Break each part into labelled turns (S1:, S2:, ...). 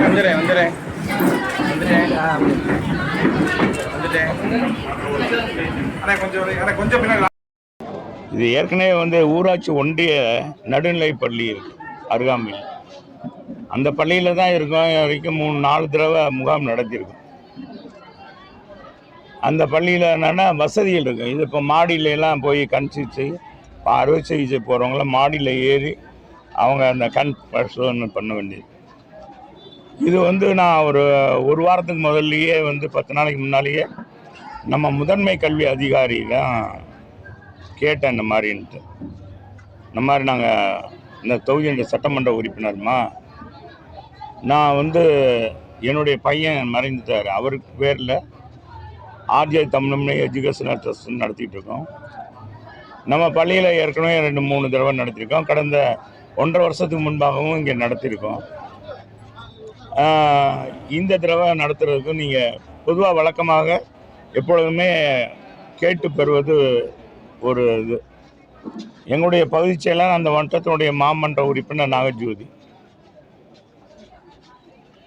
S1: வந்துடுறேன் வந்துடுறேன்
S2: இது ஏற்கனவே வந்து ஊராட்சி ஒன்றிய நடுநிலைப் பள்ளி இருக்கு அருகாமையில். அந்த பள்ளியில் தான் இருக்கோம். வரைக்கும் மூணு நாலு தடவை முகாம் நடத்தியிருக்கோம். அந்த பள்ளியில் என்னென்னா வசதிகள் இருக்கும் இது இப்போ மாடியில எல்லாம் போய் கண் சிகிச்சை இப்போ அறுவை சிகிச்சை போகிறவங்களாம் மாடியில் ஏறி அவங்க அந்த கண் பரிசோதனை பண்ண வேண்டியது. இது வந்து நான் ஒரு ஒரு வாரத்துக்கு முதல்லையே வந்து பத்து நாளைக்கு முன்னாலேயே நம்ம முதன்மை கல்வி அதிகாரி தான் கேட்டேன் இந்த மாதிரின்ட்டு. இந்த மாதிரி நாங்கள் இந்த தொகுதியுடைய சட்டமன்ற உறுப்பினர்மா? நான் வந்து என்னுடைய பையன் மறைந்துட்டார். அவருக்கு பேரில் ஆர்ஜே தமிழம்னு எஜுகேஷனல் ட்ரஸ்ட்னு நடத்திட்டு இருக்கோம். நம்ம பள்ளியில் ஏற்கனவே ரெண்டு மூணு தடவை நடத்தியிருக்கோம் கடந்த ஒன்றரை வருஷத்துக்கு முன்பாகவும் இங்கே நடத்தியிருக்கோம் இந்த தடவை நடத்துறதுக்கு நீங்கள் பொதுவாக வழக்கமாக எப்பொழுதுமே கேட்டு பெறுவது ஒரு இது. எங்களுடைய பகுதி செயலர் அந்த வட்டத்தினுடைய மாமன்ற உறுப்பினர் நாகஜோதி.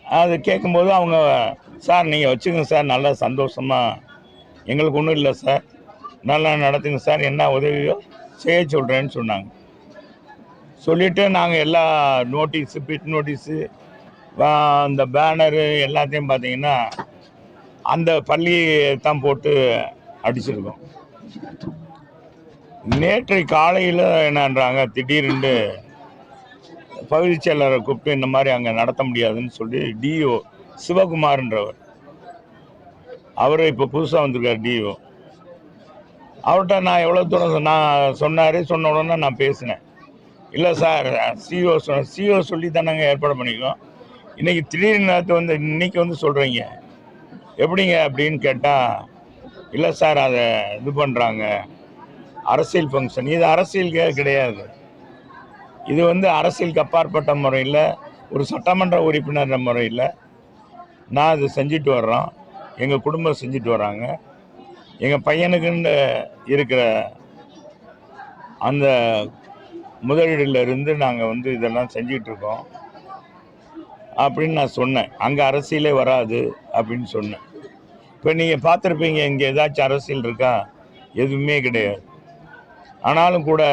S2: அது கேட்கும்போது அவங்க சார் நீங்கள் வச்சுக்கோங்க சார் நல்லா சந்தோஷமாக எங்களுக்கு ஒன்றும் இல்லை சார். நல்லா நடத்துங்க சார் என்ன உதவியோ செய்ய சொல்கிறேன்னு சொன்னாங்க. சொல்லிவிட்டு நாங்கள் எல்லா நோட்டீஸு பிட் நோட்டீஸு அந்த பேனரு எல்லாத்தையும் பார்த்தீங்கன்னா அந்த பள்ளி தான் போட்டு அடிச்சிருக்கோம். நேற்று காலையில் என்னன்றாங்க திடீர்னு பகுதி செயலரை கூப்பிட்டு இந்த மாதிரி அங்கே நடத்த முடியாதுன்னு சொல்லி டிஓ சிவகுமார்ன்றவர். அவர் இப்போ புதுசாக வந்திருக்கார் டிஓ அவர்கிட்ட நான் எவ்வளோ தூரம் நான் சொன்னார் சொன்ன உடனே நான் பேசினேன். இல்லை சார் சிஓ சொ சிஓ சொல்லி நாங்கள் ஏற்பாடு பண்ணிக்கோம் இன்றைக்கி திடீர்னு நேரத்து வந்து இன்றைக்கி வந்து சொல்கிறீங்க எப்படிங்க அப்படின்னு கேட்டால் இல்லை சார் அதை இது பண்ணுறாங்க அரசியல் ஃபங்க்ஷன் இது அரசியலுக்கே கிடையாது. இது வந்து அரசியலுக்கு அப்பாற்பட்ட முறையில் ஒரு சட்டமன்ற உறுப்பினர் முறையில் நான் இது செஞ்சுட்டு வர்றோம். எங்கள் குடும்பம் செஞ்சுட்டு வராங்க எங்கள் பையனுக்குன்னு இருக்கிற அந்த முதலீடுலேருந்து நாங்கள் வந்து இதெல்லாம் செஞ்சிகிட்ருக்கோம் அப்படின்னு நான் சொன்னேன். அங்கே அரசியலே வராது அப்படின்னு சொன்னேன். இப்போ நீங்கள் பார்த்துருப்பீங்க இங்கே ஏதாச்சும் அரசியல் இருக்கா? எதுவுமே கிடையாது. ஆனாலும் கூட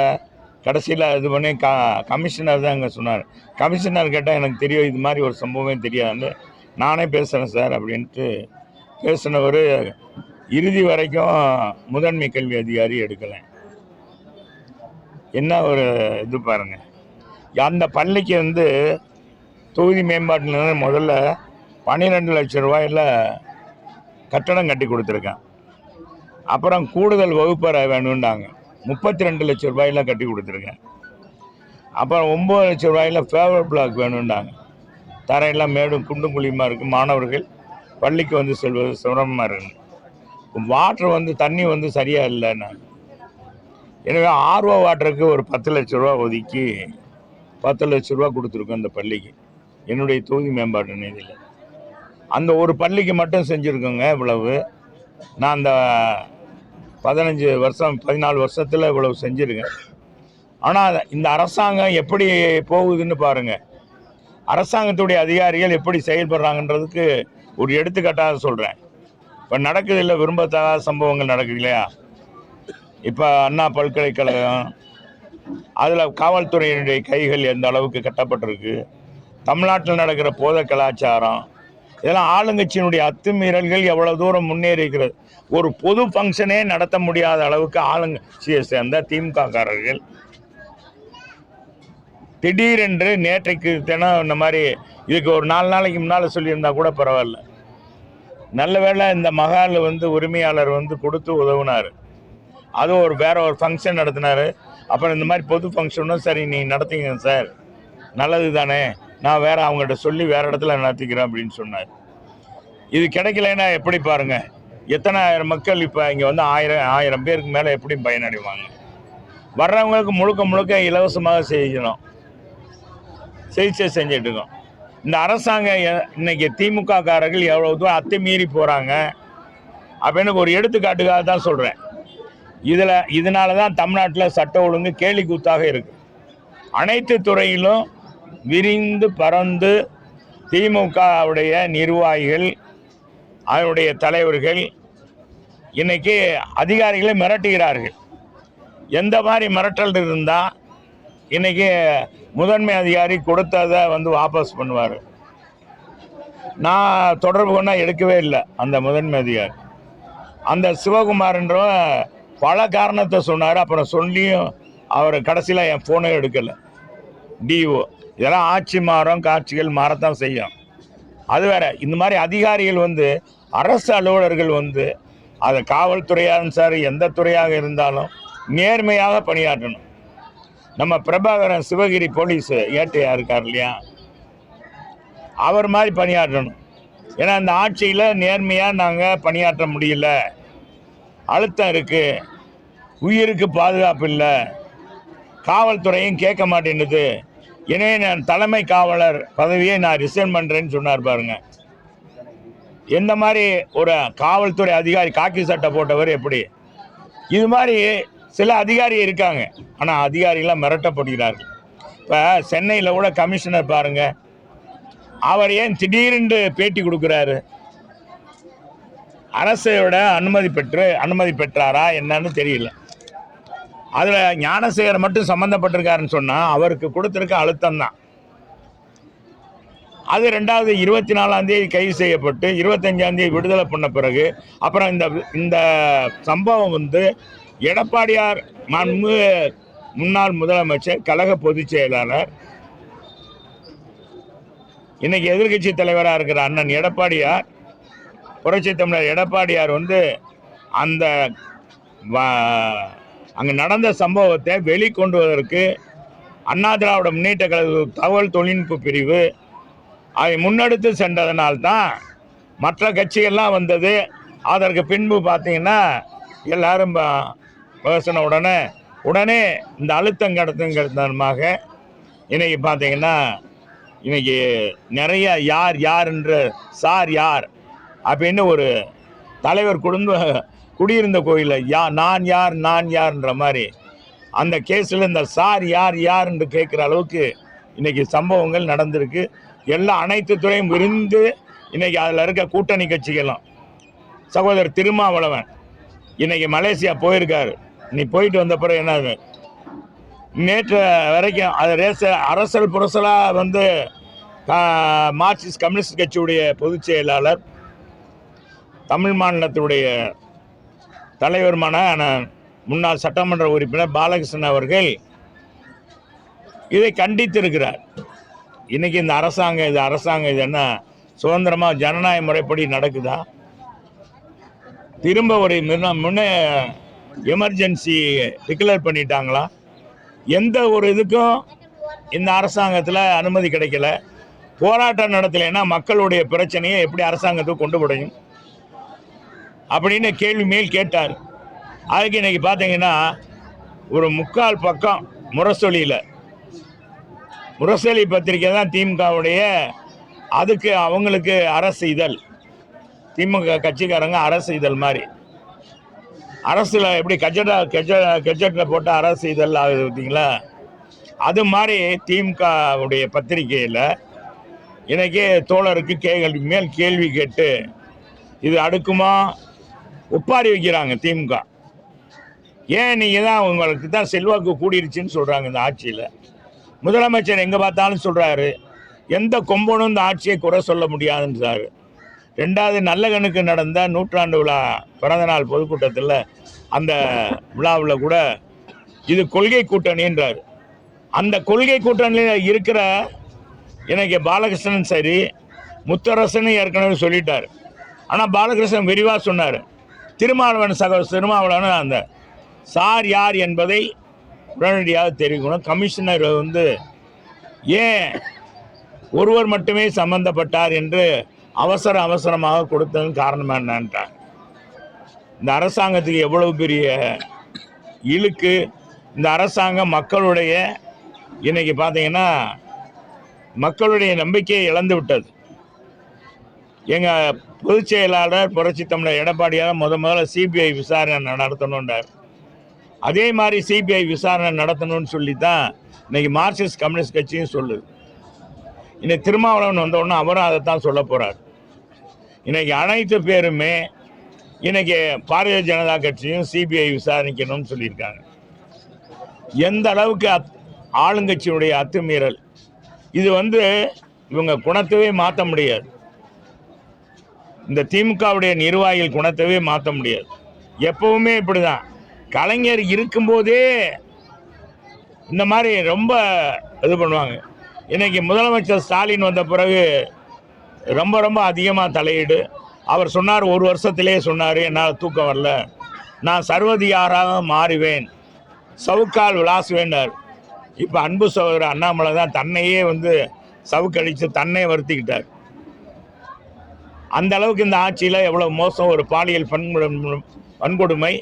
S2: கடைசியில் இது பண்ணி க கமிஷனர் தான் இங்கே சொன்னார். கமிஷனர் கேட்டால் எனக்கு தெரியும் இது மாதிரி ஒரு சம்பவமே தெரியாது நானே பேசுகிறேன் சார் அப்படின்ட்டு பேசினவர் இறுதி வரைக்கும் முதன்மை கல்வி அதிகாரி எடுக்கலை. என்ன ஒரு இது பாருங்க. அந்த பள்ளிக்கு வந்து தொகுதி மேம்பாட்டில் முதல்ல பன்னிரெண்டு லட்சம் ரூபாயில் கட்டடம் கட்டி கொடுத்துருக்கேன். அப்புறம் கூடுதல் வகுப்பறை வேணும்னாங்க. முப்பத்தி ரெண்டு லட்சம் ரூபாயில் கட்டி கொடுத்துருக்கேன். அப்புறம் ஒம்பது லட்சம் ரூபாயில் ஃபேவர் பிளாக் வேணும்னாங்க. தரையெல்லாம் மேடும் குண்டும் குழியுமா இருக்குது மாணவர்கள் பள்ளிக்கு வந்து செல்வது சிரமமாக இருக்குது வாட்ரு வந்து தண்ணி வந்து சரியாக இல்லைன்னாங்க எனவே ஆர்வ வாட்டருக்கு ஒரு பத்து லட்ச ரூபா ஒதுக்கி பத்து லட்ச ரூபா கொடுத்துருக்கோம் அந்த பள்ளிக்கு. என்னுடைய தொகுதி மேம்பாட்டு நிதியில். அந்த ஒரு பள்ளிக்கு மட்டும் செஞ்சுருக்கோங்க இவ்வளவு. நான் அந்த பதினஞ்சு வருஷம் பதினாலு வருஷத்தில் இவ்வளவு செஞ்சுருக்கேன். ஆனால் இந்த அரசாங்கம் எப்படி போகுதுன்னு பாருங்கள் அரசாங்கத்துடைய அதிகாரிகள் எப்படி செயல்படுறாங்கன்றதுக்கு ஒரு எடுத்துக்காட்டாக சொல்கிறேன் இப்போ நடக்குது இல்லை விரும்பத்தகாத சம்பவங்கள் நடக்குது இல்லையா? இப்போ அண்ணா பல்கலைக்கழகம் அதில் காவல்துறையினுடைய கைகள் எந்த அளவுக்கு கட்டப்பட்டிருக்கு? தமிழ்நாட்டில் நடக்கிற போத கலாச்சாரம் இதெல்லாம் ஆளுங்கட்சியினுடைய அத்துமீறல்கள் எவ்வளோ தூரம் முன்னேறிக்கிறது ஒரு பொது ஃபங்க்ஷனே நடத்த முடியாத அளவுக்கு ஆளுங்கட்சியை சேர்ந்த திமுககாரர்கள் திடீரென்று நேற்றைக்கு தினம் இந்த மாதிரி இதுக்கு ஒரு நாலு நாளைக்கு முன்னால் சொல்லியிருந்தா கூட பரவாயில்ல. நல்ல வேளை இந்த மகால் வந்து உரிமையாளர் வந்து கொடுத்து உதவுனார். அது ஒரு வேற ஒரு ஃபங்க்ஷன் நடத்தினார். அப்புறம் இந்த மாதிரி பொது ஃபங்க்ஷனும் சரி நீங்கள் நடத்திங்க சார் நல்லது தானே. நான் வேற அவங்ககிட்ட சொல்லி வேற இடத்துல நடத்திக்கிறேன் அப்படின்னு சொன்னார். இது கிடைக்கலன்னா எப்படி பாருங்க? எத்தனை ஆயிரம் மக்கள் இப்போ இங்கே வந்து ஆயிரம் ஆயிரம் பேருக்கு மேலே எப்படி பயனடைவாங்க? வர்றவங்களுக்கு முழுக்க முழுக்க இலவசமாக செய்யணும். சிகிச்சை செஞ்சுட்டு இருக்கோம். இந்த அரசாங்கம் இன்னைக்கு திமுக காரர்கள் தூரம் அத்துமீறி போகிறாங்க அப்படின்னு ஒரு எடுத்துக்காட்டுக்காக தான் சொல்கிறேன் இதில் இதனால தான் தமிழ்நாட்டில் சட்ட ஒழுங்கு கேலி கூத்தாக இருக்குது அனைத்து துறையிலும் விரிந்து பறந்து திமுகவுடைய நிர்வாகிகள் அதனுடைய தலைவர்கள் இன்றைக்கி அதிகாரிகளை மிரட்டுகிறார்கள். எந்த மாதிரி மிரட்டல் இருந்தால் இன்னைக்கு முதன்மை அதிகாரி கொடுத்ததை வந்து வாபஸ் பண்ணுவார். நான் தொடர்பு கொண்டா எடுக்கவே இல்லை அந்த முதன்மை அதிகாரி. அந்த சிவகுமார்ன்றவன் பல காரணத்தை சொன்னார் அப்புறம் சொல்லியும் அவர் கடைசியில் என் ஃபோனே எடுக்கலை. டிஓ இதெல்லாம் ஆட்சி மாறும் காட்சிகள் மாறத்தான் செய்யும். அது வேற இந்த மாதிரி அதிகாரிகள் வந்து அரசு அலுவலர்கள் வந்து அது காவல்துறையாக சரி எந்த துறையாக இருந்தாலும் நேர்மையாக பணியாற்றணும். நம்ம பிரபாகரன் சிவகிரி போலீஸ் ஏட்டையா இருக்கார் இல்லையா? அவர் மாதிரி பணியாற்றணும். ஏன்னா அந்த ஆட்சியில் நேர்மையாக நாங்கள் பணியாற்ற முடியல. அழுத்தம் இருக்குது உயிருக்கு பாதுகாப்பு இல்லை. காவல்துறையும் கேட்க மாட்டேன்னுது. எனவே நான் தலைமை காவலர் பதவியை நான் ரிசைன் பண்ணுறேன்னு சொன்னார் பாருங்க. எந்த மாதிரி ஒரு காவல்துறை அதிகாரி காக்கி சட்டை போட்டவர் எப்படி? இது மாதிரி சில அதிகாரி இருக்காங்க. ஆனால் அதிகாரிகளாம் மிரட்டப்படுகிறார்கள் இப்போ சென்னையில் கூட கமிஷனர் பாருங்க. அவர் ஏன் திடீரென்று பேட்டி கொடுக்குறாரு? அரசோட அனுமதி பெற்று அனுமதி பெற்றாரா என்னன்னு தெரியல. அதில் ஞானசேகர் மட்டும் சம்மந்தப்பட்டிருக்காருன்னு சொன்னால் அவருக்கு கொடுத்துருக்க அழுத்தம் தான். அது ரெண்டாவது இருபத்தி நாலாம் தேதி கைது செய்யப்பட்டு இருபத்தஞ்சாம் தேதி விடுதலை பண்ண பிறகு அப்புறம் இந்த இந்த சம்பவம் வந்து எடப்பாடியார் மாண்பு முன்னாள் முதலமைச்சர் கழக பொதுச் செயலாளர். இன்னைக்கு எதிர்க்கட்சி தலைவராக இருக்கிற அண்ணன் எடப்பாடியார் புரட்சி தமிழர் எடப்பாடியார் வந்து அந்த வ- அங்கே நடந்த சம்பவத்தை வெளிக்கொண்டுவதற்கு அண்ணா திராவிட முன்னேற்ற கழக தகவல் தொழில்நுட்ப பிரிவு அதை முன்னெடுத்து சென்றதனால்தான் மற்ற கட்சிகள்லாம் வந்தது. அதற்கு பின்பு பார்த்தீங்கன்னா எல்லாரும் பேசின உடனே உடனே இந்த அழுத்தம் கடத்துங்கிறதுமாக இன்னைக்கு பார்த்தீங்கன்னா இன்னைக்கு நிறைய யார் யாருன்ற சார் யார் அப்படின்னு ஒரு தலைவர் குடும்ப குடியிருந்த கோயிலில் யா நான் யார் நான் யார்ன்ற மாதிரி அந்த கேஸில் இந்த சார் யார் யார் என்று கேட்குற அளவுக்கு இன்றைக்கி சம்பவங்கள் நடந்திருக்கு. எல்லா அனைத்து துறையும் விரிந்து இன்றைக்கி அதில் இருக்க கூட்டணி கட்சிகளும். சகோதரர் திருமாவளவன் இன்றைக்கி மலேசியா போயிருக்காரு. நீ போயிட்டு வந்த பிறகு என்ன நேற்று வரைக்கும் அது ரேச அரசல் புரசலாக வந்து மார்க்சிஸ்ட் கம்யூனிஸ்ட் கட்சியுடைய பொதுச் செயலாளர் தமிழ் மாநிலத்துடைய தலைவருமான முன்னாள் சட்டமன்ற உறுப்பினர் பாலகிருஷ்ணன் அவர்கள் இதை கண்டித்திருக்கிறார். இன்னைக்கு இந்த அரசாங்கம் இது அரசாங்கம் இது என்ன? சுதந்திரமாக ஜனநாயக முறைப்படி நடக்குதா? திரும்ப ஒரு முன்ன முன்ன எமர்ஜென்சி டிக்ளேர் பண்ணிட்டாங்களா? எந்த ஒரு இதுக்கும் இந்த அரசாங்கத்தில் அனுமதி கிடைக்கல. போராட்டம் நடத்தலைன்னா மக்களுடைய பிரச்சனையை எப்படி அரசாங்கத்துக்கு கொண்டு முடியும் அப்படின்னு கேள்வி மேல் கேட்டார். அதுக்கு இன்னைக்கு பார்த்தீங்கன்னா ஒரு முக்கால் பக்கம் முரசொலியில் முரசொலி பத்திரிக்கை தான் திமுகவுடைய அதுக்கு அவங்களுக்கு அரசு இதழ் திமுக கட்சிக்காரங்க அரசு இதழ் மாதிரி. அரசில் எப்படி கஜெட்டா கெஜ கெஜெட்டில் போட்ட அரசு இதெல்லாம் ஆகுது பார்த்தீங்களா அது மாதிரி திமுகவுடைய பத்திரிகையில் இன்னைக்கு தோழருக்கு கேள்வி மேல் கேள்வி கேட்டு இது அடுக்குமா? ஒப்பாரி வைக்கிறாங்க திமுக. ஏன் நீங்கள் தான் உங்களுக்கு தான் செல்வாக்கு கூடிருச்சுன்னு சொல்கிறாங்க இந்த ஆட்சியில்? முதலமைச்சர் எங்கே பார்த்தாலும் சொல்கிறாரு எந்த கொம்பனும் இந்த ஆட்சியை குறை சொல்ல முடியாதுன்றாரு. ரெண்டாவது நல்ல கணக்கு நடந்த நூற்றாண்டு விழா பிறந்தநாள் பொதுக்கூட்டத்தில் அந்த விழாவில் கூட இது கொள்கை கூட்டணின்றார் அந்த கொள்கை கூட்டணியில் இருக்கிற எனக்கு பாலகிருஷ்ணன் சரி முத்தரசன் ஏற்கனவே சொல்லிட்டார். ஆனால் பாலகிருஷ்ணன் விரிவாக சொன்னார். திருமாவளவன் சக திருமாவளவன் அந்த சார் யார் என்பதை உடனடியாக தெரிவிக்கணும். கமிஷனர் வந்து ஏன் ஒருவர் மட்டுமே சம்பந்தப்பட்டார் என்று அவசர அவசரமாக கொடுத்ததன் காரணம் என்னன்றார். இந்த அரசாங்கத்துக்கு எவ்வளவு பெரிய இழுக்கு இந்த அரசாங்கம் மக்களுடைய இன்னைக்கு பார்த்தீங்கன்னா மக்களுடைய நம்பிக்கையை இழந்து விட்டது. எங்கள் பொதுச் செயலாளர் புரட்சி தமிழர் எடப்பாடியார் முத முதல்ல சிபிஐ விசாரணை நடத்தணுன்றார் அதே மாதிரி சிபிஐ விசாரணை நடத்தணும்னு சொல்லி தான் இன்றைக்கி மார்க்சிஸ்ட் கம்யூனிஸ்ட் கட்சியும் சொல்லுது. இன்னைக்கு திருமாவளவன் வந்த அவரும் அதை தான் சொல்ல போகிறார் இன்றைக்கி அனைத்து பேருமே இன்னைக்கு பாரதிய ஜனதா கட்சியும் சிபிஐ விசாரிக்கணும்னு சொல்லியிருக்காங்க. எந்த அளவுக்கு அத்- ஆளுங்கட்சியுடைய அத்துமீறல்? இது வந்து இவங்க குணத்தவே மாற்ற முடியாது. இந்த திமுகவுடைய நிர்வாகிகள் குணத்தவே மாற்ற முடியாது. எப்பவுமே இப்படிதான். கலைஞர் இருக்கும்போதே இந்த மாதிரி ரொம்ப இது பண்ணுவாங்க. இன்றைக்கி முதலமைச்சர் ஸ்டாலின் வந்த பிறகு ரொம்ப ரொம்ப அதிகமாக தலையீடு. அவர் சொன்னார் ஒரு வருஷத்திலே சொன்னார் என்னால் தூக்கம் வரல. நான் சர்வதியாராக மாறுவேன். சவுக்கால் விளாசுவேன்னார் இப்போ அன்பு சகோதரர் அண்ணாமலை தான் தன்னையே வந்து சவுக்கடித்து தன்னை வருத்திக்கிட்டார். அந்த அளவுக்கு இந்த ஆட்சியில் எவ்வளோ மோசம் ஒரு பாலியல் வன்கொடுமை வன்கொடுமை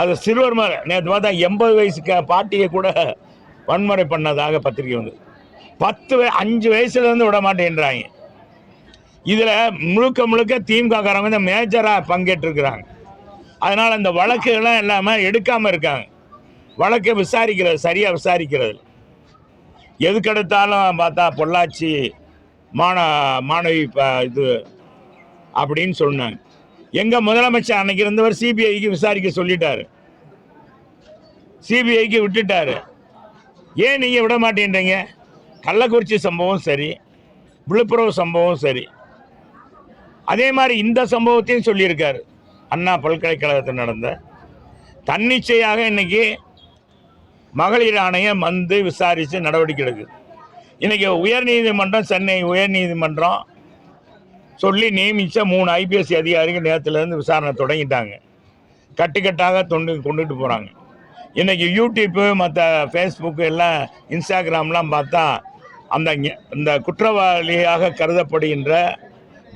S2: அது சிறுவர் மேலே நேற்று பார்த்தா எண்பது வயசு க பாட்டியை கூட வன்முறை பண்ணதாக பத்திரிக்கை வந்து பத்து வய அஞ்சு வயசுலேருந்து விட மாட்டேன்றாங்க இதில் முழுக்க முழுக்க திமுககாரங்க வந்து மேஜராக பங்கேற்றிருக்கிறாங்க. அதனால் அந்த வழக்குகள்லாம் இல்லாமல் எடுக்காமல் இருக்காங்க. வழக்கை விசாரிக்கிறது சரியாக விசாரிக்கிறது. எதுக்கெடுத்தாலும் பார்த்தா பொள்ளாச்சி மாண மாணவி ப- இது அப்படின்னு சொன்னாங்க. எங்கள் முதலமைச்சர் அன்னைக்கு இருந்தவர் சிபிஐக்கு விசாரிக்க சொல்லிட்டாரு. சிபிஐக்கு விட்டுட்டாரு. ஏன் நீங்கள் விட மாட்டேன்றீங்க? கள்ளக்குறிச்சி சம்பவம் சரி விழுப்புரம் சம்பவம் சரி. அதே மாதிரி இந்த சம்பவத்தையும் சொல்லியிருக்காரு. அண்ணா பல்கலைக்கழகத்தில் நடந்த தன்னிச்சையாக இன்னைக்கு மகளிர் ஆணையம் வந்து விசாரித்து நடவடிக்கை எடுக்குது. இன்றைக்கி உயர்நீதிமன்றம் சென்னை உயர்நீதிமன்றம் சொல்லி நியமித்த மூணு ஐபிஎஸ்சி அதிகாரிகள் நேரத்துலேருந்து விசாரணை தொடங்கிட்டாங்க. கட்டுக்கட்டாக தொண்டு கொண்டுட்டு போகிறாங்க இன்றைக்கி யூடியூப்பு மற்ற ஃபேஸ்புக்கு எல்லாம் இன்ஸ்டாகிராம்லாம் பார்த்தா அந்த இந்த குற்றவாளியாக கருதப்படுகின்ற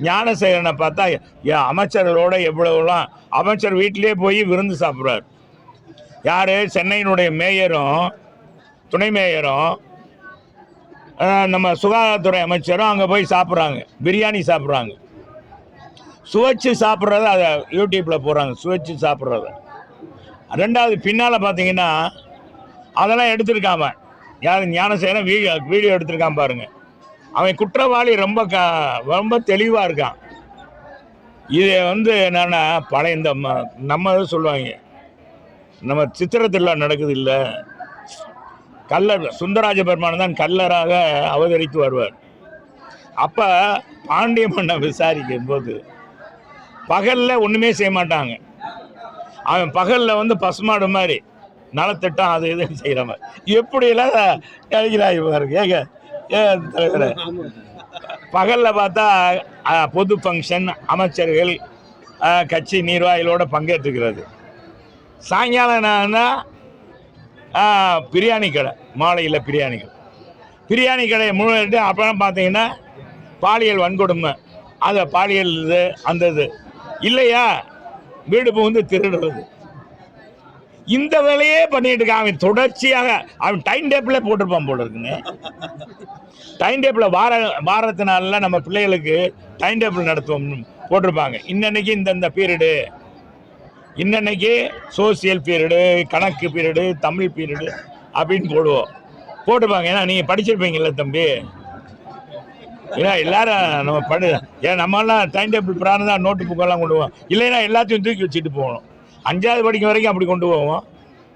S2: ஞானசேகரனை பார்த்தா எ- அமைச்சர்களோட எவ்வளவுலாம் அமைச்சர் வீட்டிலே போய் விருந்து சாப்பிட்றாரு. யார்? சென்னையினுடைய மேயரும் துணை மேயரும் நம்ம சுகாதாரத்துறை அமைச்சரும் அங்கே போய் சாப்பிட்றாங்க. பிரியாணி சாப்பிட்றாங்க. சுவைச்சு சாப்பிட்றத அதை யூடியூப்பில் போடுறாங்க. சுவைச்சு சாப்பிட்றத. ரெண்டாவது பின்னால் பார்த்தீங்கன்னா அதெல்லாம் எடுத்திருக்காம யார்? ஞானசேகரன் வீடியோ வீடியோ எடுத்திருக்கான் பாருங்கள் அவன் குற்றவாளி ரொம்ப க ரொம்ப தெளிவாக இருக்கான். இது வந்து என்னென்னா பழைய இந்த ம- நம்ம சொல்லுவாங்க. நம்ம சித்திரத்தில் நடக்குது இல்லை. கல்லர் சுந்தராஜ பெருமான் தான் கல்லராக அவதரித்து வருவார். அப்போ பாண்டிய மன்னை விசாரிக்கும் போது பகலில் ஒன்றுமே செய்ய மாட்டாங்க. அவன் பகலில் வந்து பசுமாடு மாதிரி நலத்திட்டம் அது இதுன்னு செய்கிற மாதிரி எப்படியெல்லாம் நினைக்கிறாய் பாருங்க ஏங்க? ஏன் தலைவரே பகலில் பார்த்தா பொது ஃபங்க்ஷன் அமைச்சர்கள் கட்சி நிர்வாகிகளோட பங்கேற்றுக்கிறது சாயங்காலம் என்னன்னா பிரியாணி கடை மாலையில் பிரியாணி கடை. பிரியாணி கடையை முழுவதுட்டு அப்புறம் பார்த்தீங்கன்னா பாலியல் வன்கொடுமை. அதை பாலியல் இது அந்த இது. இல்லையா? வீடு புகுந்து திருடுறது. இந்த வேலையே பண்ணிட்டு இருக்கான். அவன் தொடர்ச்சியாக அவன் டைம் டேபிளே போட்டிருப்பான் போல இருக்குங்க டைம் டேபிளில் வார வாரத்தினால நம்ம பிள்ளைகளுக்கு டைம் டேபிள் நடத்துவோம் போட்டிருப்பாங்க. இன்னன்னைக்கு இந்தந்த பீரியடு இன்னன்னைக்கு சோசியல் பீரியடு கணக்கு பீரியடு தமிழ் பீரியடு அப்படின்னு போடுவோம். போட்டுப்பாங்க ஏன்னா நீங்கள் படிச்சிருப்பீங்கல்ல தம்பி. ஏன்னா எல்லாரும் நம்ம படு ஏன் நம்மளாம் டைம் டேபிள் பிராணம் தான் நோட்டு புக்கெல்லாம் கொண்டு போவோம். இல்லைன்னா எல்லாத்தையும் தூக்கி வச்சுட்டு போகணும். அஞ்சாவது படிக்கும் வரைக்கும் அப்படி கொண்டு போவோம்.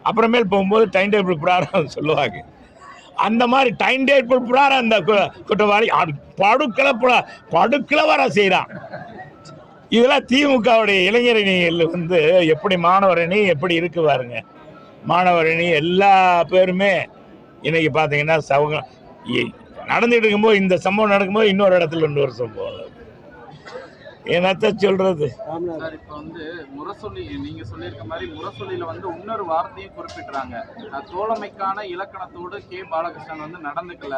S2: அப்புறமேல் போகும்போது டைம் டேபிள் பிராரம் சொல்லுவாங்க. அந்த மாதிரி டைம் டேபிள் பிராரம் அந்த குற்றவாளி அது படுக்கலை படுக்கலை வர செய்கிறான் இதெல்லாம் திமுகவுடைய இளைஞரணிகள் வந்து எப்படி மாணவரணி எப்படி இருக்கு பாருங்க. மாணவரணி எல்லா பேருமே இன்னைக்கு பார்த்தீங்கன்னா சவங்க இ- நடந்துட்டு இருக்கும்போது இந்த சம்பவம் நடக்கும்போது இன்னொரு இடத்துல இன்னொரு சம்பவம். என்னத்த சொல்றது?
S3: சார் இப்போ வந்து முரசொலி நீங்க சொல்லியிருக்க மாதிரி முரசொலியில வந்து இன்னொரு வார்த்தையும் குறிப்பிட்டுறாங்க தோழமைக்கான இலக்கணத்தோடு கே. பாலகிருஷ்ணன் வந்து நடந்துக்கல.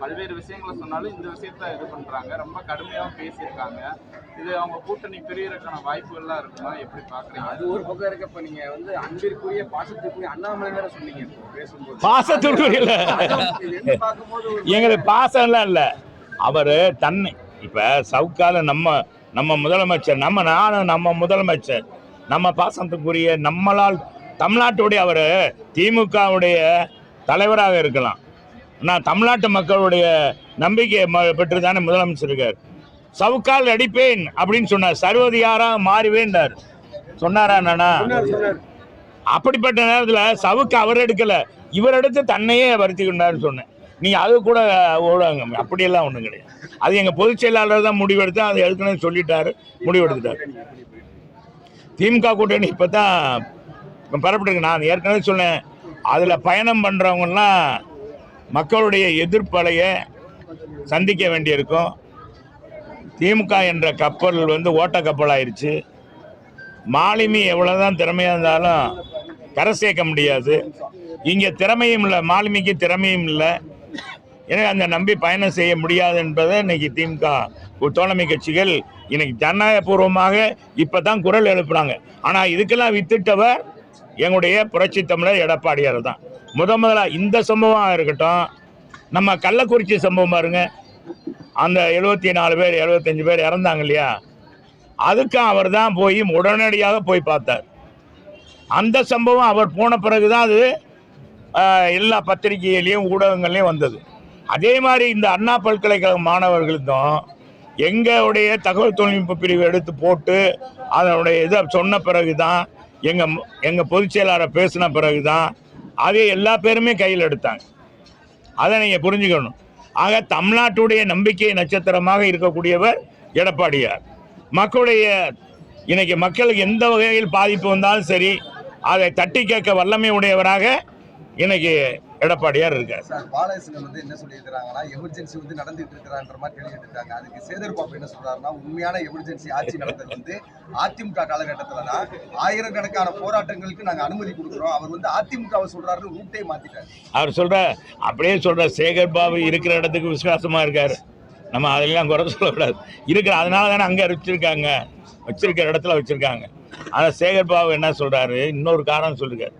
S3: பல்வேறு விஷயங்களை சொன்னாலும் இந்த விஷயத்த இது பண்றாங்க. ரொம்ப கடுமையாகவும் பேசியிருக்காங்க. இது அவங்க கூட்டணி பிரியறதுக்கான வாய்ப்புகள்லாம் இருக்குமா? எப்படி பாக்குறீங்க?
S1: அது ஒரு பக்கம் இருக்க இப்ப நீங்க வந்து அன்பிற்குரிய பாசத்திற்குரிய அண்ணாமலை வேற சொன்னீங்க பேசும்போது.
S2: பாசத்துக்கு இல்லை
S1: இது என்ன பார்க்கும்போது ஒரு
S2: எங்களுக்கு பாசம்லாம் இல்லை. அவர் தன்னை இப்போ சவுக்கால நம்ம நம்ம முதலமைச்சர் நம்ம நானும் நம்ம முதலமைச்சர் நம்ம பாசத்துக்குரிய நம்மளால் தமிழ்நாட்டுடைய அவர் திமுகவுடைய தலைவராக இருக்கலாம். நான் தமிழ்நாட்டு மக்களுடைய நம்பிக்கையை பெற்று தானே முதலமைச்சர் இருக்கார். சவுக்கால் அடிப்பேன் அப்படின்னு சொன்னார். சர்வதிகாராக மாறுவேன்டார். சொன்னாரா நானா அப்படிப்பட்ட நேரத்தில் சவுக்கு அவர் எடுக்கல. இவர் எடுத்து தன்னையே வருத்தி சொன்னேன். நீங்கள் அது கூட ஓடுவாங்க அப்படியெல்லாம் ஒன்றும் கிடையாது. அது எங்கள் பொதுச் செயலாளர் தான் முடிவெடுத்து அதை ஏற்கனவே சொல்லிட்டாரு முடிவெடுத்துட்டாரு. திமுக கூட்டணி இப்போ தான் பரப்பிட்டுருக்கு நான் ஏற்கனவே சொன்னேன் அதில் பயணம் பண்ணுறவங்கலாம் மக்களுடைய எதிர்ப்பலையை சந்திக்க வேண்டியிருக்கும். திமுக என்ற கப்பல் வந்து ஓட்ட கப்பல் ஆயிடுச்சு மாலுமி எவ்வளோதான் திறமையாக இருந்தாலும் கரை சேர்க்க முடியாது. இங்கே திறமையும் இல்லை மாலுமிக்கு திறமையும் இல்லை. எனவே அந்த நம்பி பயணம் செய்ய முடியாது என்பதை இன்னைக்கு திமுக தோழமை கட்சிகள் இன்னைக்கு ஜனநாயகபூர்வமாக இப்போ தான் குரல் எழுப்புறாங்க. ஆனால் இதுக்கெல்லாம் வித்திட்டவர் எங்களுடைய புரட்சி தமிழர் எடப்பாடியார் தான். முத முதலாக இந்த சம்பவமாக இருக்கட்டும் நம்ம கள்ளக்குறிச்சி சம்பவம் பாருங்க. அந்த எழுபத்தி நாலு பேர் எழுபத்தஞ்சு பேர் இறந்தாங்க இல்லையா? அதுக்கும் அவர் தான் போய் உடனடியாக போய் பார்த்தார். அந்த சம்பவம் அவர் போன பிறகு தான் அது எல்லா பத்திரிகையிலையும் ஊடகங்கள்லையும் வந்தது. அதே மாதிரி இந்த அண்ணா பல்கலைக்கழக மாணவர்களுக்கும் எங்களுடைய தகவல் தொழில்நுட்ப பிரிவு எடுத்து போட்டு அதனுடைய இதை சொன்ன பிறகு தான் எங்கள் எங்கள் பொதுச் செயலாளரை பேசின பிறகு தான் அதை எல்லா பேருமே கையில் எடுத்தாங்க. அதை நீங்கள் புரிஞ்சுக்கணும். ஆக தமிழ்நாட்டுடைய நம்பிக்கை நட்சத்திரமாக இருக்கக்கூடியவர் எடப்பாடியார். மக்களுடைய இன்னைக்கு மக்களுக்கு எந்த வகையில் பாதிப்பு வந்தாலும் சரி அதை தட்டி கேட்க வல்லமை உடையவராக இன்னைக்கு எடப்பாடியார் இருக்கார்.
S4: சார் பாலகிருஷ்ணன் வந்து என்ன சொல்லியிருக்கிறாங்கன்னா எமர்ஜென்சி வந்து நடந்துட்டு இருக்கிறான்ற மாதிரி கேள்வி கேட்டிருக்காங்க அதுக்கு சேதர் பாபு என்ன சொல்றாருன்னா உண்மையான எமர்ஜென்சி ஆட்சி நடந்தது வந்து அதிமுக காலகட்டத்துல தான் ஆயிரக்கணக்கான போராட்டங்களுக்கு நாங்க அனுமதி கொடுக்குறோம். அவர் வந்து அதிமுகவை சொல்றாருன்னு ரூட்டே மாத்திட்டாரு.
S2: அவர் சொல்ற அப்படியே சொல்ற சேகர் பாபு இருக்கிற இடத்துக்கு விசுவாசமா இருக்காரு. நம்ம அதெல்லாம் குறை சொல்லக்கூடாது. இருக்கிற அதனால தானே அங்கே வச்சிருக்காங்க. வச்சிருக்கிற இடத்துல வச்சிருக்காங்க. ஆனால் சேகர் பாபு என்ன சொல்றாரு? இன்னொரு காரணம் சொல்லிருக்காரு.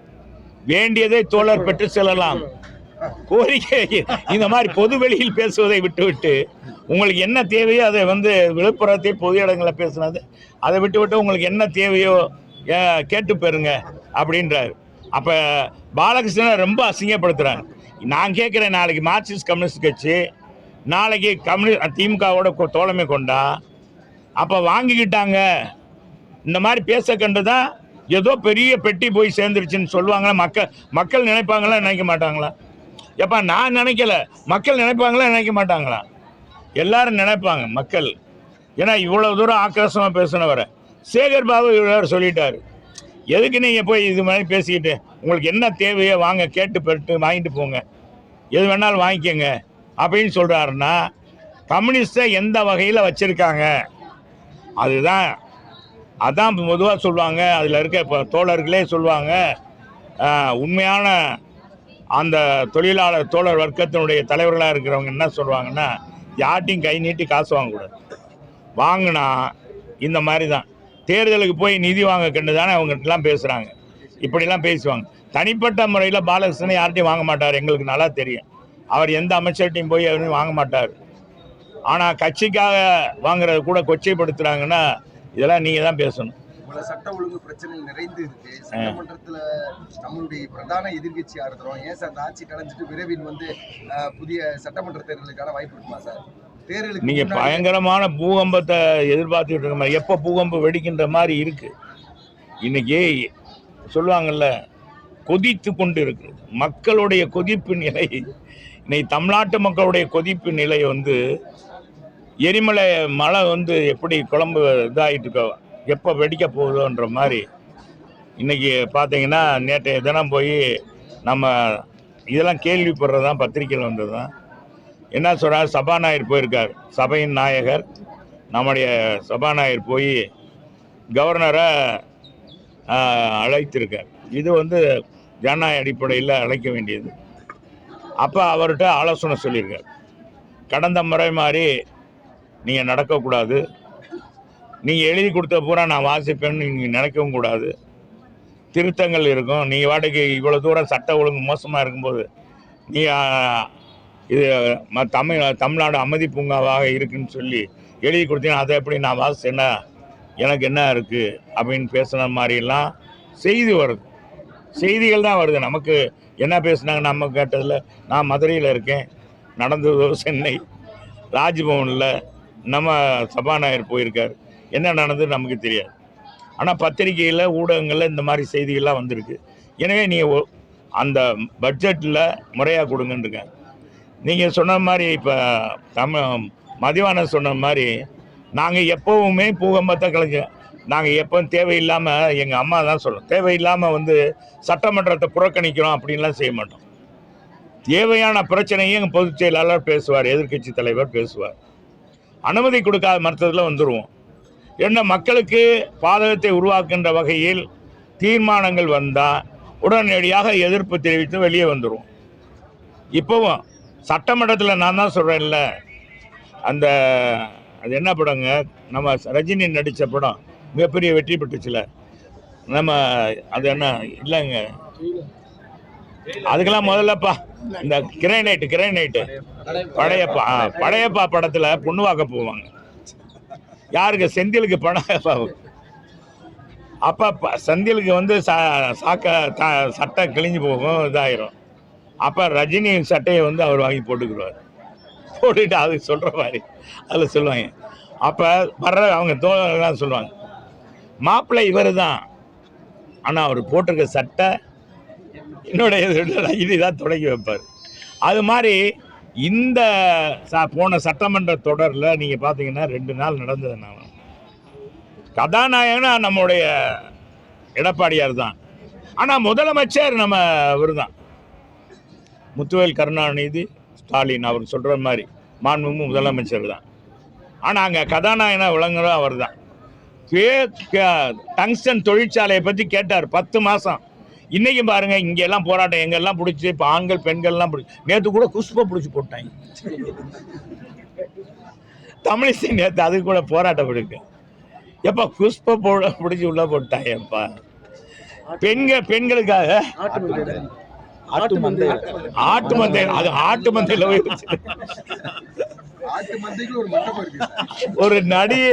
S2: வேண்டியதை தோழர் பெற்று செல்லலாம். கோரிக்கை இந்த மாதிரி பொது வெளியில் பேசுவதை விட்டுவிட்டு உங்களுக்கு என்ன தேவையோ அதை வந்து விழுப்புரத்தில் பொது இடங்களில் பேசுனது அதை விட்டு விட்டு உங்களுக்கு என்ன தேவையோ கேட்டு பெறுங்க அப்படின்றாரு. அப்போ பாலகிருஷ்ணனை ரொம்ப அசிங்கப்படுத்துகிறாங்க நான் கேட்குறேன் நாளைக்கு மார்க்சிஸ்ட் கம்யூனிஸ்ட் கட்சி நாளைக்கு கம்யூனி திமுகவோட தோழமை கொண்டா அப்போ வாங்கிக்கிட்டாங்க. இந்த மாதிரி பேச கண்டு தான் ஏதோ பெரிய பெட்டி போய் சேர்ந்துருச்சுன்னு சொல்லுவாங்களா? மக்கள் மக்கள் நினைப்பாங்களா நினைக்க மாட்டாங்களா? எப்பா நான் நினைக்கல. மக்கள் நினைப்பாங்களா நினைக்க மாட்டாங்களா? எல்லாரும் நினைப்பாங்க மக்கள். ஏன்னா இவ்வளோ தூரம் ஆக்ரோஷமாக பேசினவரை. சேகர் பாபு இவ்வளோ சொல்லிட்டாரு. எதுக்கு நீங்கள் போய் இது மாதிரி பேசிக்கிட்டு உங்களுக்கு என்ன தேவையோ வாங்க கேட்டு பெற்று வாங்கிட்டு போங்க. எது வேணாலும் வாங்கிக்கோங்க. அப்படின்னு சொல்கிறாருன்னா கம்யூனிஸ்டை எந்த வகையில் வச்சுருக்காங்க? அதுதான் அதான் பொதுவாக சொல்லுவாங்க அதில் இருக்க இப்போ தோழர்களே சொல்லுவாங்க உண்மையான அந்த தொழிலாளர் தோழர் வர்க்கத்தினுடைய தலைவர்களாக இருக்கிறவங்க என்ன சொல்லுவாங்கன்னா யார்ட்டையும் கை நீட்டி காசு வாங்கக்கூடாது. வாங்கினா இந்த மாதிரி தான் தேர்தலுக்கு போய் நிதி வாங்க கண்டு தானே அவங்ககிட்டலாம் பேசுகிறாங்க இப்படிலாம் பேசுவாங்க. தனிப்பட்ட முறையில் பாலகிருஷ்ணன் யார்ட்டையும் வாங்க மாட்டார் எங்களுக்கு நல்லா தெரியும். அவர் எந்த அமைச்சர்கிட்டையும் போய் அவரையும் வாங்க மாட்டார். ஆனால் கட்சிக்காக வாங்குறது கூட கொச்சைப்படுத்துகிறாங்கன்னா இதெல்லாம் நீங்கள் தான் பேசணும்.
S4: இவ்வளவு சட்ட ஒழுங்கு பிரச்சனைகள் நிறைந்து இருக்கு. சட்டமன்றத்துல நம்மளுடைய பிரதான எதிர்க்கட்சியா இருக்கிறோம். ஏன் சார்? இந்த ஆட்சி கலைஞ்சிட்டு விரைவில் வந்து புதிய சட்டமன்ற தேர்தலுக்கான வாய்ப்பு இருக்குமா சார்? தேர்தலுக்கு
S2: நீங்க பயங்கரமான பூகம்பத்தை எதிர்பார்த்துட்டு இருக்க மாதிரி எப்போ பூகம்பம் வெடிக்கின்ற மாதிரி இருக்கு. இன்னைக்கு சொல்லுவாங்கல்ல கொதித்து கொண்டு இருக்கு. மக்களுடைய கொதிப்பு நிலை இன்னைக்கு தமிழ்நாட்டு மக்களுடைய கொதிப்பு நிலை வந்து எரிமலை மழை வந்து எப்படி குழம்பு இதாகிட்டு இருக்கோ எப்போ வெடிக்க போகுதோன்ற மாதிரி இன்றைக்கி பார்த்தீங்கன்னா நேற்றைய தினம் போய் நம்ம இதெல்லாம் கேள்விப்படுறது தான் பத்திரிக்கையில் வந்தது தான் என்ன சொல்கிறார் சபாநாயகர் போயிருக்கார். சபையின் நாயகர். நம்முடைய சபாநாயகர் போய் கவர்னரை அழைத்திருக்கார். இது வந்து ஜனநாயக அடிப்படையில் அழைக்க வேண்டியது. அப்போ அவர்கிட்ட ஆலோசனை சொல்லியிருக்கார். கடந்த முறை மாதிரி நீங்கள் நடக்கக்கூடாது. நீங்கள் எழுதி கொடுத்த பூரா நான் வாசிப்பேன்னு நீங்கள் நினைக்கவும் கூடாது. திருத்தங்கள் இருக்கும். நீங்கள் வாடகைக்கு இவ்வளோ தூரம் சட்ட ஒழுங்கு மோசமாக இருக்கும்போது நீ இது ம- தமிழ் தமிழ்நாடு அமைதி பூங்காவாக இருக்குன்னு சொல்லி எழுதி கொடுத்தீங்கன்னா அதை எப்படி நான் வாசிச்சேன்னா எனக்கு என்ன இருக்குது அப்படின்னு பேசுன மாதிரிலாம் செய்தி வருது. செய்திகள் தான் வருது. நமக்கு என்ன பேசுனாங்க? நம்ம கேட்டதில் நான் மதுரையில் இருக்கேன். நடந்ததோ சென்னை. ராஜ்பவனில் நம்ம சபாநாயகர் போயிருக்கார். என்ன நடந்தது நமக்கு தெரியாது. ஆனால் பத்திரிகையில் ஊடகங்களில் இந்த மாதிரி செய்திகள்லாம் வந்திருக்கு. எனவே நீங்கள் அந்த பட்ஜெட்டில் முறையாக கொடுங்கன்றிருக்கேன் நீங்கள் சொன்ன மாதிரி இப்போ தமிழ் மதிவான சொன்ன மாதிரி நாங்கள் எப்போவுமே பூகம்பத்தை கலைஞ்ச நாங்கள் எப்போ தேவையில்லாமல் எங்கள் அம்மா தான் சொல்லுவோம் தேவையில்லாமல் வந்து சட்டமன்றத்தை புறக்கணிக்கிறோம் அப்படின்லாம் செய்ய மாட்டோம். தேவையான பிரச்சனையும் எங்கள் பொதுச் செயலாளர் பேசுவார் எதிர்க்கட்சி தலைவர் பேசுவார். அனுமதி கொடுக்காத மறுத்ததில் வந்துடுவோம் என்ன மக்களுக்கு பாதகத்தை உருவாக்குகின்ற வகையில் தீர்மானங்கள் வந்தால் உடனடியாக எதிர்ப்பு தெரிவித்து வெளியே வந்துடுவோம் இப்போவும் சட்டமன்றத்தில் நான் தான் சொல்கிறேன்ல அந்த அது என்ன படங்க? நம்ம ரஜினி நடித்த படம் மிகப்பெரிய வெற்றி பெற்றுச்சுல. நம்ம அது என்ன இல்லைங்க. அதுக்கெல்லாம் முதல்லப்பா இந்த கிரைனைட்டு கிரைனைட்டு. படையப்பா படையப்பா படத்தில் பொண்ணுவாக்க போவாங்க. யாருக்கு? செந்திலுக்கு படையப்பா அப்போ ப- செந்திலுக்கு வந்து சா சாக்க த- சட்டை கிழிஞ்சு போகும் இதாயிரும். அப்போ ரஜினி சட்டையை வந்து அவர் வாங்கி போட்டுக்குருவார் போட்டுட்டு அது சொல்கிற மாதிரி அதில் சொல்லுவாங்க. அப்போ வர்ற அவங்க தோழர்கள்லாம் சொல்லுவாங்க மாப்பிள்ளை இவர் தான் ஆனால் அவர் போட்டிருக்க சட்டை என்னுடைய ரஜினி தான் தொடங்கி வைப்பார். அது மாதிரி இந்த போன சட்டமன்ற தொடரில் நீங்கள் பார்த்தீங்கன்னா ரெண்டு நாள் நடந்தது நான் கதாநாயகனா நம்முடைய எடப்பாடியார் தான். ஆனால் முதலமைச்சர் நம்ம இவர் தான். முத்துவேல் கருணாநிதி ஸ்டாலின் அவர் சொல்கிற மாதிரி மாண்புமிகு முதலமைச்சர் தான். ஆனால் அங்கே கதாநாயகனாக விளங்குறோம் அவர் தான் டங்ஸ்டன் தொழிற்சாலையை பற்றி கேட்டார் பத்து மாதம் இன்னைக்கும் பாருங்க இங்க எல்லாம் போராட்டம் எங்கெல்லாம் பிடிச்சி இப்போ ஆண்கள் பெண்கள்லாம் பிடிச்சி நேற்று கூட குஷ்பை பிடிச்சி போட்டாங்க. தமிழிசை நேற்று அது கூட போராட்டம் இருக்கு. எப்பா குஷ்பை போட பிடிச்சி உள்ள போட்டாங்க எப்பா பெண்கள் பெண்களுக்காக.
S1: ஆட்டு மந்தை.
S2: ஆட்டு மந்தை அது ஆட்டு மந்தையில் போய்
S4: ஒரு
S2: நடிகை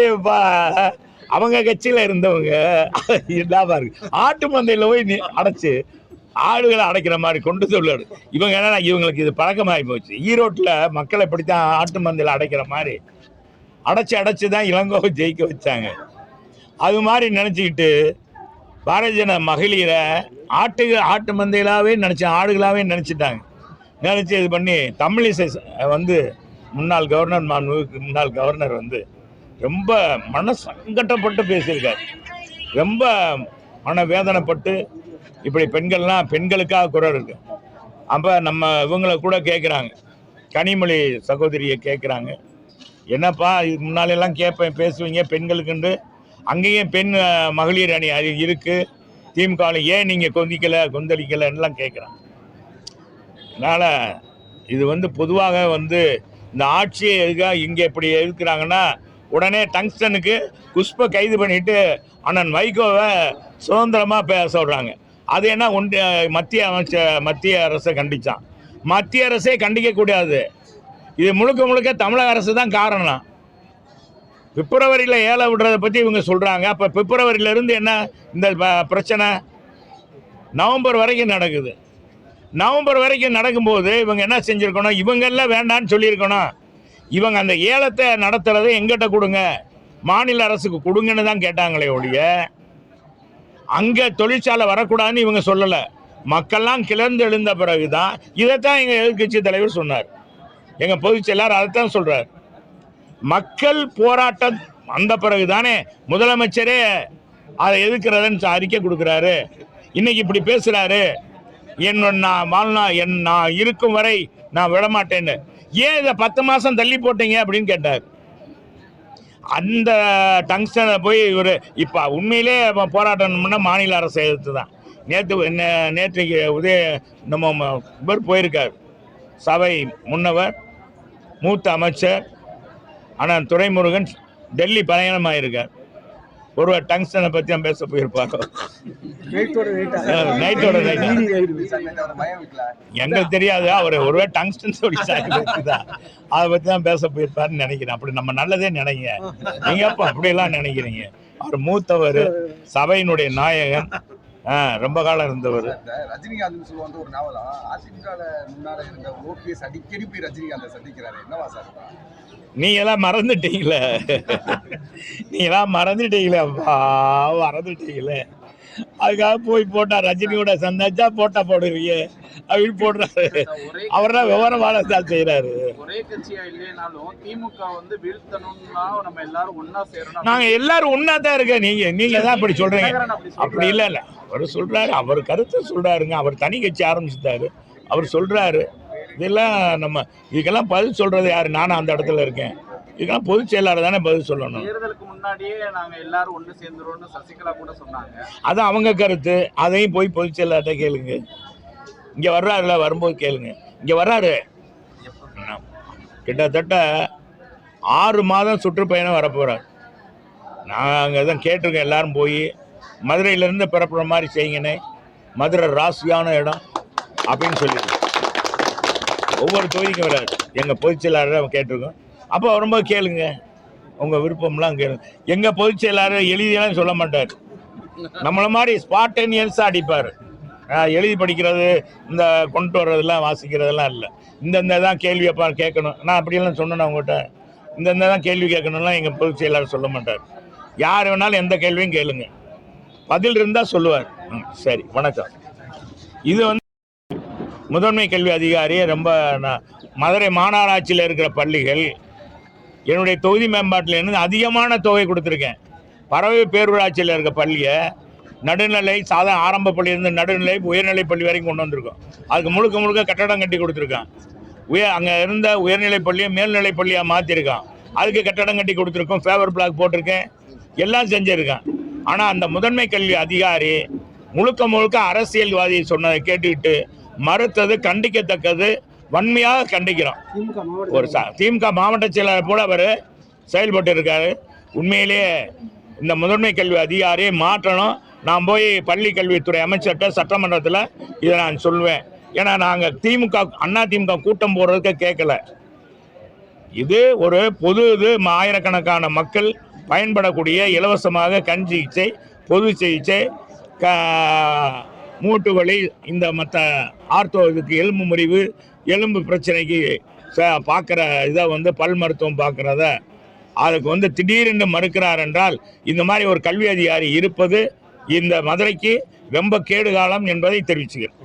S2: அவங்க கட்சியில இருந்தவங்க இல்லாம இருக்கு ஆட்டு மந்தையில போய் நீ அடைச்சு ஆடுகளை அடைக்கிற மாதிரி கொண்டு சொல்லாரு இவங்க என்னன்னா இவங்களுக்கு இது பழக்கமாகி போச்சு. ஈரோட்டில் மக்களை இப்படித்தான் ஆட்டு மந்தையில் அடைக்கிற மாதிரி அடைச்சி அடைச்சி தான் இளங்கோவை ஜெயிக்க வச்சாங்க. அது மாதிரி நினச்சிக்கிட்டு பாரதிய ஜன மகளிரை ஆட்டு ஆட்டு மந்தையிலாவே நினச்சி ஆடுகளாகவே நினச்சிட்டாங்க. நினச்சி இது பண்ணி தமிழிசை வந்து முன்னாள் கவர்னர் மாண்புக்கு முன்னாள் கவர்னர் வந்து ரொம்ப மன சங்கடப்பட்டு பேசியிருக்காரு. ரொம்ப மன வேதனைப்பட்டு இப்படி பெண்கள்லாம் பெண்களுக்காக குரல் இருக்கு. அப்போ நம்ம இவங்களை கூட கேட்குறாங்க கனிமொழி சகோதரியை கேட்குறாங்க என்னப்பா இதுக்கு முன்னாலெல்லாம் கேட்பேன் பேசுவீங்க பெண்களுக்குண்டு. அங்கேயும் பெண் மகளிர் அணி அது இருக்குது திமுகவில் ஏன் நீங்கள் கொந்திக்கலை கொந்தளிக்கலைன்னுலாம் கேட்குறாங்க அதனால் இது வந்து பொதுவாக வந்து இந்த ஆட்சியை எதுக்காக இங்கே இப்படி இருக்கிறாங்கன்னா உடனே டங்ஸ்டனுக்கு குஷ்பை கைது பண்ணிட்டு அண்ணன் வைகோவை சுதந்திரமாக பேச சொல்கிறாங்க அது என்ன ஒன்றிய மத்திய அமைச்சர் மத்திய அரசை கண்டிச்சான். மத்திய அரசே கண்டிக்கக்கூடாது இது முழுக்க முழுக்க தமிழக அரசு தான் காரணம். பிப்ரவரியில் ஏழை விடுறதை பற்றி இவங்க சொல்கிறாங்க அப்போ பிப்ரவரியிலேருந்து என்ன இந்த ப- பிரச்சனை? நவம்பர் வரைக்கும் நடக்குது. நவம்பர் வரைக்கும் நடக்கும்போது இவங்க என்ன செஞ்சுருக்கணும்? இவங்கெல்லாம் வேண்டான்னு சொல்லியிருக்கணும். இவங்க அந்த ஏலத்தை நடத்துறத எங்கிட்ட கொடுங்க. மாநில அரசுக்கு கொடுங்கன்னு தான் கேட்டாங்களே ஒழிய அங்கே தொழிற்சாலை வரக்கூடாதுன்னு இவங்க சொல்லலை. மக்கள்லாம் கிளர்ந்து எழுந்த பிறகுதான் இதைத்தான் எங்கள் எதிர்க்கட்சி தலைவர் சொன்னார். எங்கள் பொதுச் செயலாளர் அதைத்தான் சொல்கிறார் மக்கள் போராட்டம் வந்த பிறகுதானே முதலமைச்சரே அதை எதிர்க்கிறதன்னு அறிக்கை கொடுக்குறாரு. இன்னைக்கு இப்படி பேசுகிறாரு என்னோட நான் வாழ்நாள் என் நான் இருக்கும் வரை நான் விடமாட்டேன்னு. ஏன் இதை பத்து மாதம் தள்ளி போட்டீங்க அப்படின்னு கேட்டார். அந்த டங்ஸ்டனை போய் இவர் இப்போ உண்மையிலே போராட்டம்னா மாநில அரசு எதிர்த்து தான். நேற்று நே- நேற்றைக்கு உதய நம்ம இவர் போயிருக்கார். சபை முன்னவர் மூத்த அமைச்சர் ஆனால் துரைமுருகன் டெல்லி பயணமாயிருக்கார். ஒருவர் டங்ஸ்டனை பற்றி தான் பேச போயிருப்பாரோ? நைட்டோட எங்களுக்கு தெரியாது அவர் ஒருவே டங்ஸ்டன் சொல்லி தான் அதை பத்தி தான் பேச போயிருப்பாருன்னு நினைக்கிறேன். அப்படி நம்ம நல்லதே நினைங்க. நீங்க அப்ப அப்படியெல்லாம் நினைக்கிறீங்க. அவர் மூத்தவர் சபையினுடைய நாயகன். ரொம்ப காலம் இருந்தவர்.
S4: ரஜினிகாந்த் சொல்லுவாங்க ஒரு நாவலம் அதிமுக முன்னால இருந்த ஓபிஎஸ் அடிக்கடி போய் ரஜினிகாந்தை சந்திக்கிறாரு. என்னவா சார்
S2: நீங்க எல்லாம் மறந்துட்டீங்களே? நீங்க எல்லாம் மறந்துட்டீங்களே? அப்பா மறந்துட்டீங்களே அதுக்காக போய் போட்டா ரஜினியோட சந்தாச்சா போட்டா போடுவீங்க அப்படின்னு போடுறாரு.
S3: ஒரே
S2: அவர்தான் விவரமான தான் செய்யறாரு
S3: ஒரே கட்சியா இல்லைனாலும் திமுக வந்து வீழ்த்தணும்னா நம்ம எல்லாரும் ஒன்னா சேரணும்.
S2: நாங்க எல்லாரும் ஒன்னா தான் இருக்க நீங்க நீங்க தான் அப்படி சொல்றீங்க.
S3: அப்படி
S2: இல்ல இல்ல. அவர் சொல்றாரு. அவர் கருத்து சொல்றாருங்க. அவர் தனி கட்சி ஆரம்பிச்சுட்டாரு. அவர் சொல்றாரு. இதெல்லாம் நம்ம இதுக்கெல்லாம் பதில் சொல்றது யாரு? நானும் அந்த இடத்துல இருக்கேன். இதுக்கெல்லாம் பொதுச் செயலாளர் தானே பதில் சொல்லணும்.
S3: தேர்தலுக்கு முன்னாடியே நாங்க எல்லாரும் ஒண்ணு சேர்ந்துருவோம்னு சசிகலா கூட சொன்னாங்க.
S2: அது அவங்க கருத்து. அதையும் போய் பொதுச் செயலாளர்கிட்ட கேளுங்க. இங்க வர்றாருல வரும்போது கேளுங்க. இங்க வர்றாரு. கிட்டத்தட்ட ஆறு மாதம் சுற்றுப்பயணம் வரப்போறார். நாங்கள் தான் கேட்டிருக்கோம் எல்லாரும் போய். மதுரையிலேருந்து பிறப்புற மாதிரி செய்யுங்கண்ணே மதுரை ராசியான இடம் அப்படின்னு சொல்லிட்டு. ஒவ்வொரு தொகுதிக்கும் வராரு எங்கள் பொதுச் செயலாளரை கேட்டிருக்கோம். அப்போ ரொம்ப கேளுங்க. உங்கள் விருப்பம்லாம் கேளுங்க எங்கள் பொதுச் செயலாளர் எழுதியெல்லாம் சொல்ல மாட்டார். நம்மளை மாதிரி ஸ்பாட்டேனியன்ஸாக அடிப்பார். எழுதி படிக்கிறது இந்த கொண்டு வர்றதெல்லாம் வாசிக்கிறதெல்லாம் இல்லை. இந்தந்த தான் கேள்வி அப்பா கேட்கணும். நான் அப்படியெல்லாம் சொன்னேன் அவங்ககிட்ட இந்தந்த தான் கேள்வி கேட்கணும்லாம் எங்கள் பொதுச் செயலாளர் சொல்ல மாட்டார். யார் வேணாலும் எந்த கேள்வியும் கேளுங்க. பதில் இருந்தால் சொல்லுவார். ம், சரி வணக்கம். இது வந்து முதன்மை கல்வி அதிகாரி ரொம்ப நான் மதுரை மாநகராட்சியில் இருக்கிற பள்ளிகள் என்னுடைய தொகுதி மேம்பாட்டில் இருந்து அதிகமான தொகை கொடுத்துருக்கேன். பறவை பேரூராட்சியில் இருக்க பள்ளியை நடுநிலை சாதா ஆரம்ப பள்ளியிலிருந்து நடுநிலை உயர்நிலை பள்ளி வரைக்கும் கொண்டு வந்திருக்கோம். அதுக்கு முழுக்க முழுக்க கட்டடம் கட்டி கொடுத்துருக்கான். உயர் அங்கே இருந்த உயர்நிலை பள்ளியை மேல்நிலை பள்ளியாக மாற்றிருக்கான் அதுக்கு கட்டடம் கட்டி கொடுத்துருக்கோம் ஃபேவர் பிளாக் போட்டிருக்கேன். எல்லாம் செஞ்சுருக்கான். ஆனால் அந்த முதன்மை கல்வி அதிகாரி முழுக்க முழுக்க அரசியல்வாதி சொன்னதை கேட்டுக்கிட்டு மறுத்தது கண்டிக்கத்தக்கது வன்மையாக கண்டிக்கிறோம். ஒரு திமுக மாவட்ட செயலாளர் போல அவர் செயல்பட்டு இருக்காரு உண்மையிலேயே இந்த முதன்மை கல்வி அதிகாரியை மாற்றணும். நான் போய் பள்ளி கல்வித்துறை அமைச்சர்கிட்ட சட்டமன்றத்தில் இதை நான் சொல்லுவேன் ஏன்னா நாங்கள் திமுக அண்ணா திமுக கூட்டம் போடுறதுக்கு கேட்கல. இது ஒரு பொது இது ஆயிரக்கணக்கான மக்கள் பயன்படக்கூடிய இலவசமாக கண் சிகிச்சை பொது சிகிச்சை க மூட்டு வலி இந்த மற்ற ஆர்த்தோ இதுக்கு எலும்பு முறிவு எலும்பு பிரச்சனைக்கு பார்க்குற இதை வந்து பல் மருத்துவம் பார்க்குறத அதுக்கு வந்து திடீரென்று மறுக்கிறார் என்றால் இந்த மாதிரி ஒரு கல்வி அதிகாரி இருப்பது இந்த மதுரைக்கு ரொம்ப கேடுகாலம் என்பதை தெரிவிச்சுக்கிறேன்.